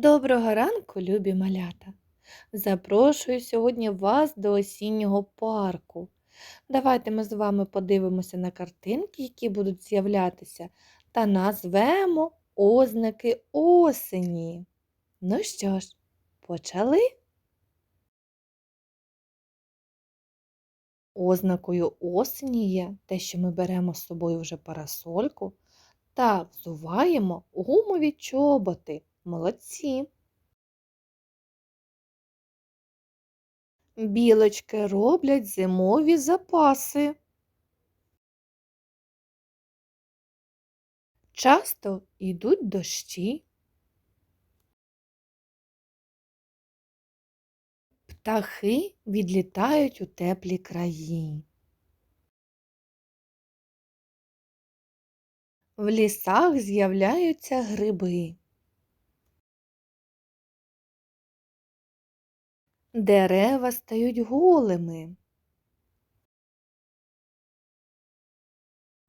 Доброго ранку, любі малята! Запрошую сьогодні вас до осіннього парку. Давайте ми з вами подивимося на картинки, які будуть з'являтися, та назвемо ознаки осені. Ну що ж, почали? Ознакою осені є те, що ми беремо з собою вже парасольку та взуваємо гумові чоботи. Молодці. Білочки роблять зимові запаси. Часто йдуть дощі. Птахи відлітають у теплі краї. В лісах з'являються гриби. Дерева стають голими.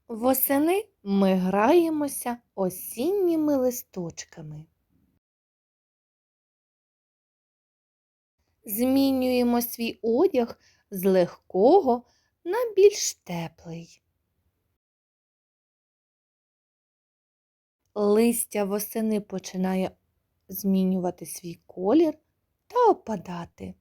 Восени ми граємося осінніми листочками. Змінюємо свій одяг з легкого на більш теплий. Листя восени починає змінювати свій колір та опадати.